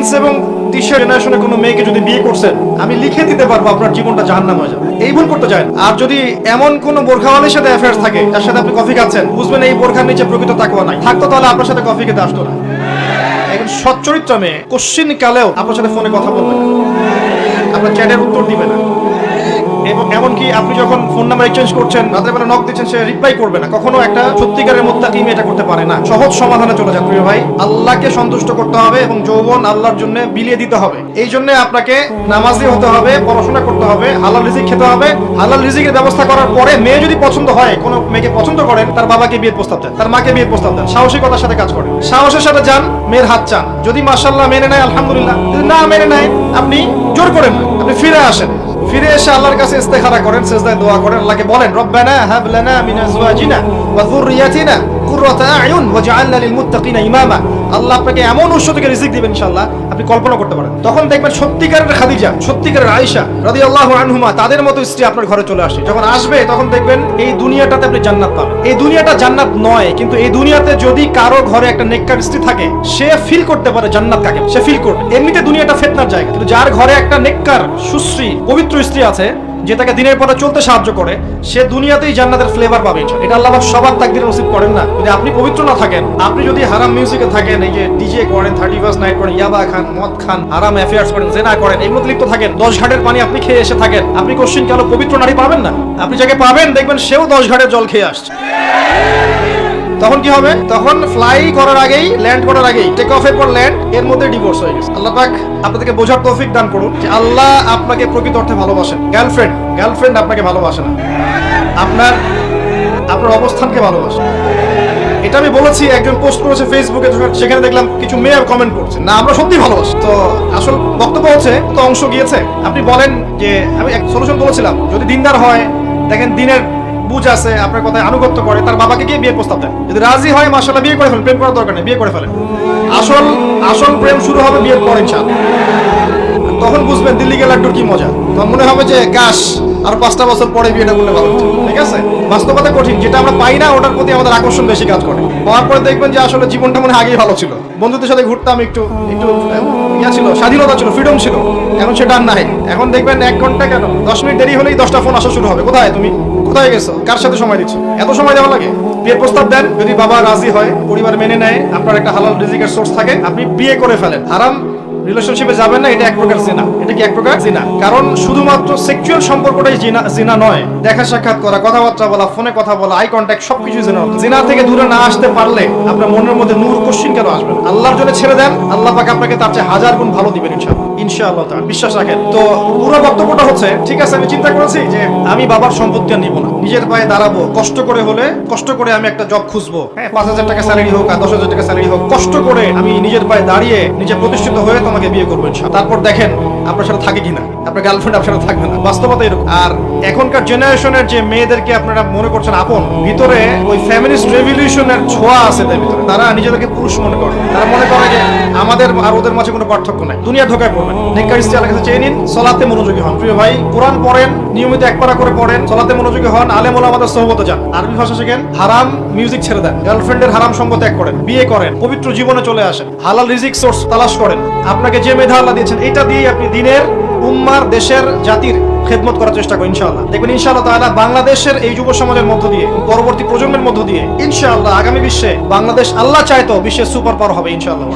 Prince এবং তিসা জেনারেশনে কোনো মেয়েকে যদি বিয়ে করছেন আমি লিখে দিতে পারব আপনার জীবনটা জাহান্নাম হয়ে যাবে। এই ভুল করতে চান আর যদি এমন কোন বোরখাওয়ালের সাথে অ্যাফেয়ার্স থাকে তার সাথে আপনি কফি খাচ্ছেন, বুঝবেন এই বোরখার নিচে প্রকৃত তাকুয়া নাই। থাকতো তাহলে আপনার সাথে কফি খেতে আসতো না। এখন সচ্চরিত্র মেয়ে কোশ্চিন কালেও আপনার সাথে ফোনে কথা বলবে আপনার চ্যাটের উত্তর দিবে না। এবং এমনকি আপনি যখন ফোন নাম্বার এক্সচেঞ্জ করছেন রাতের বেলা নক দিচ্ছেন, সে রিপ্লাই করবে না। কখনো একটা সত্যিকারের মোত্তাকিম এটা করতে পারে না। সহজ সমাধানে চলে যান প্রিয় ভাই। আল্লাহকে সন্তুষ্ট করতে হবে এবং যৌবন আল্লাহর জন্য বিলিয়ে দিতে হবে। এই জন্য আপনাকে নামাজি হতে হবে, পড়াশোনা করতে হবে, হালাল রিজিক খেতে হবে। হালাল রিজিকের ব্যবস্থা করার পরে মেয়ে যদি পছন্দ হয়, কোনো মেয়েকে পছন্দ করেন, তার বাবাকে বিয়ের প্রস্তাব দেন, তার মাকে বিয়ের প্রস্তাব দেন, সাহসিকতার সাথে কাজ করেন। সাহসের সাথে যান, মেয়ের হাত চান। যদি মার্শাল্লাহ মেনে নেয়, আলহামদুলিল্লাহ। যদি না মেনে নেয়, আপনি জোর করেন আপনি ফিরে আসেন। ফিরে এসে আল্লাহর কাছে ইস্তেখারা করেন, সেজদায় দোয়া করেন, আল্লাহকে বলেন, রব্বানা হাবলানা মিন আজওয়াজিনা ওয়া যুররিয়াতিনা তখন দেখবেন এই দুনিয়াটাতে আপনি জান্নাত এই দুনিয়াটা জান্নাত নয়, কিন্তু এই দুনিয়াতে যদি কারও ঘরে একটা নেককার স্ত্রী থাকে, সে ফিল করতে পারে জান্নাত কাকে। সে ফিল করবে। এমনিতে দুনিয়াটা ফেতনার জায়গা, কিন্তু যার ঘরে একটা নেককার, সুশ্রী, পবিত্র স্ত্রী আছে যে তাকে দিনের পরে চলতে সাহায্য করে, সে দুনিয়াতেই জান্নাতের ফ্লেভার পাবে। এটা আল্লাহ সবার তাকদির নসিব করেন না। যদি আপনি পবিত্র না থাকেন, আপনি যদি হারাম মিউজিকে থাকেন, এই যে ডিজে করেন থার্টি ফার্স্ট নাইট করেন, ইয়াবা খান, মদ খান, হারাম অ্যাফেয়ার্স করেন, জেনা করেন এগুলোতে লিপ্ত থাকেন, দশ ঘাটের পানি আপনি খেয়ে এসে থাকেন, আপনি কোশ্চিন কেন পবিত্র নারী পাবেন না? আপনি যাকে পাবেন, দেখবেন সেও দশ ঘাটের জল খেয়ে আসছে। তখন কি হবে? তখন ফ্লাই করার আগেই ল্যান্ড করার আগেই টেক অফের পর ল্যান্ড এর মধ্যে ডিভোর্স হয়ে গেছে। আল্লাহ পাক আপনাদেরকে বোঝার তৌফিক দান করুন যে আল্লাহ আপনাকে প্রকৃত অর্থে ভালোবাসেন। গার্লফ্রেন্ড গার্লফ্রেন্ড আপনাকে ভালোবাসে না। আপনার আপনার অবস্থানকে ভালোবাসে। এটা আমি বলেছি, একজন পোস্ট করেছে ফেসবুকে সেখানে দেখলাম কিছু মেয়ে কমেন্ট করছে। না, আমরা সত্যি ভালোবাসি। তো আসল বক্তব্য হচ্ছে, তো অংশ গিয়েছে। আপনি বলেন যে, আমি এক সলিউশন বলেছিলাম, যদি দিনদার হয়, দেখেন দিনের বুঝ আছে, আপনার কথায় আনুগত্য করে, তার বাবাকে গিয়ে বিয়ে প্রস্তাব দেন। যদি রাজি হয় মাসাল্লাহ বিয়ে করে ফেলেন, প্রেম করার দরকার নেই, বিয়ে করে ফেলেন। আসল আসল প্রেম শুরু হবে বিয়ের পর, ইনশাআল্লাহ। তখন বুঝবেন দিল্লি গেলে একটু কি মজা। তখন মনে হবে যে গাছ আর পাঁচটা বছর পরে বিয়েটা করলে ভালো ঠিক আছে? বাস্তবতা কঠিন, যেটা আমরা পাই না, ওটার প্রতি আমাদের আকর্ষণ বেশি কাজ করে। পাওয়ার পরে দেখবেন যে আসলে জীবনটা মনে আগেই ভালো ছিল। বন্ধুদের সাথে ঘুরতাম একটু একটু, ইয়া ছিল, স্বাধীনতা ছিল ফ্রিডম ছিল। এখন সেটা আর নাই। এখন দেখবেন এক ঘণ্টা কেন? দশ মিনিট দেরি হলেই দশটা ফোন আসা শুরু হবে। কোথায় তুমি? কোথায় গেছো? কার সাথে সময় দিচ্ছ? এত সময় দেওয়া লাগে? বিয়ের প্রস্তাব দেন, যদি বাবা রাজি হয়, পরিবার মেনে নেয়, আপনার একটা হালাল রিজিকের সোর্স থাকে, আপনি বিয়ে করে ফেলেন। হারাম রিলেশনশিপে যাবেন না, এটা এক প্রকার জিনা। এটা কি এক প্রকার? জিনা। কারণ শুধুমাত্র সেক্সুয়াল সম্পর্কটাই জিনা জিনা নয়। দেখা সাক্ষাৎ করা, কথাবার্তা বলা, ফোনে কথা বলা আই কন্ট্যাক্ট সবকিছু জিনা জিনা থেকে দূরে না আসতে পারলে আপনার মনের মধ্যে নূর কোশ্চিন কেন আসবে? আল্লাহর জন্য ছেড়ে দেন, আল্লাহ পাক আপনাকে তার চেয়ে হাজার গুণ ভালো দিবেন ইনশাআল্লাহ। ইনশাআল্লাহ তাআলা। বিশ্বাস রাখেন। তো পুরো বক্তব্যটা হচ্ছে, ঠিক আছে, আমি চিন্তা করেছি যে আমি বাবার সম্পত্তি আর নিব না। নিজের পায়ে দাঁড়াবো। কষ্ট করে হলে, কষ্ট করে আমি একটা জব খুঁজবো। হ্যাঁ পাঁচ হাজার টাকা স্যালারি হোক আর দশ হাজার টাকা স্যালারি হোক, কষ্ট করে আমি নিজের পায়ে দাঁড়িয়ে নিজে প্রতিষ্ঠিত হয়ে তোমাকে বিয়ে করবেন তারপর দেখেন, আপনার সাথে থাকে কিনা। আপনার গার্লফ্রেন্ড আপনার সাথে থাকবে না। বাস্তবতা এরকম। আর এখনকার জেনারেশনের যে মেয়েদেরকে আপনারা মনে করছেন আপন, ভিতরে ওই ফ্যামিলিস্ট রেভলিউশনের ছোঁয়া আছে তার ভিতরে। তারা নিজেদেরকে পুরুষ মনে করে। তারা মনে করে যে আমাদের আর ওদের মাঝে কোনো পার্থক্য নাই। দুনিয়া ঢোকায় পড়বেন। নেককার স্ত্রী আল্লাহ কাছে চেয়ে নিন, সলাতে মনোযোগী হন। প্রিয় ভাই, কোরআন পড়েন, নিয়মিত এক পারা করে পড়েন, সলাতে মনোযোগী হন, আলেম ওলা আমাদের সহবত যান। আরবি ভাষা শেখেন, হারাম মিউজিক ছেড়ে দেন। গার্লফ্রেন্ডের হারাম সঙ্গ ত্যাগ করেন, বিয়ে করেন, পবিত্র জীবনে চলে আসেন, হালাল রিজিক সোর্স তালাশ করেন। আপনাকে যে মেধা আল্লাহ দিয়েছেন, এটা দিয়ে আপনি দিনের উম্মার, দেশের, জাতির খেদমত করার চেষ্টা করি, ইনশাআল্লাহ। দেখবেন ইনশাআল্লাহ তাহলে বাংলাদেশের এই যুব সমাজের মধ্য দিয়ে পরবর্তী প্রজন্মের মধ্য দিয়ে ইনশাআল্লাহ আগামী বিশ্বে বাংলাদেশ আল্লাহ চাইতো বিশ্বের সুপার পাওয়ার হবে, ইনশাআল্লাহ।